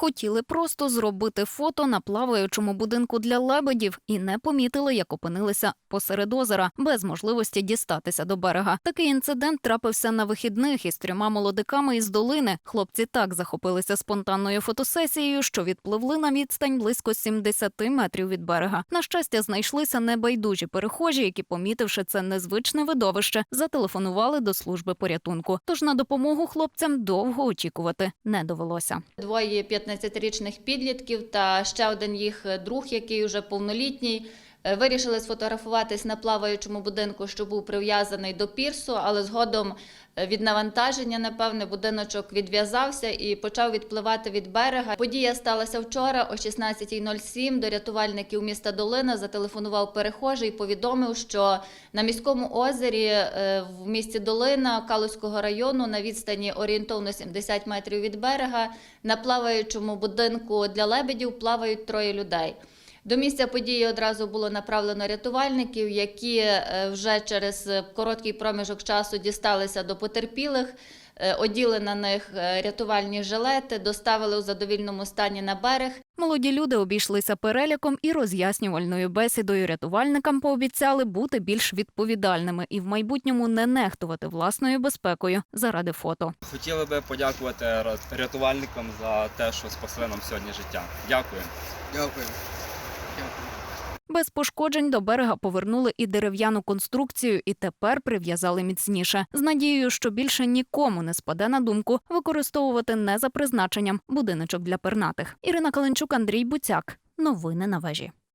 Хотіли просто зробити фото на плаваючому будинку для лебедів і не помітили, як опинилися посеред озера, без можливості дістатися до берега. Такий інцидент трапився на вихідних із трьома молодиками із долини. Хлопці так захопилися спонтанною фотосесією, що відпливли на відстань близько 70 метрів від берега. На щастя, знайшлися небайдужі перехожі, які, помітивши це незвичне видовище, зателефонували до служби порятунку. Тож на допомогу хлопцям довго очікувати не довелося. Двоє 15-річних підлітків та ще один їх друг, який вже повнолітній. Е, Вирішили сфотографуватись на плаваючому будинку, що був прив'язаний до пірсу, але згодом е, від навантаження, напевне, будиночок відв'язався і почав відпливати від берега. Подія сталася вчора о 16.07. До рятувальників міста Долина зателефонував перехожий повідомив, що на міському озері е, в місті Долина Калузького району на відстані орієнтовно 70 метрів від берега на плаваючому будинку для лебедів плавають троє людей. До місця події одразу було направлено рятувальників, які е, вже через короткий проміжок часу дісталися до потерпілих, е, оділи на них е, рятувальні жилети, доставили у задовільному стані на берег. Молоді люди обійшлися переліком і роз'яснювальною бесідою. Рятувальникам пообіцяли бути більш відповідальними і в майбутньому не нехтувати власною безпекою заради фото. Хотіли би подякувати рятувальникам за те, що спасли нам сьогодні життя. Дякую. Дякую. Без пошкоджень до берега повернули і дерев'яну конструкцію, і тепер прив'язали міцніше з надією, що більше нікому не спаде на думку використовувати не за призначенням будиночок для пернатих. Ірина Каленчук, Андрій Буцяк. Новини на вежі.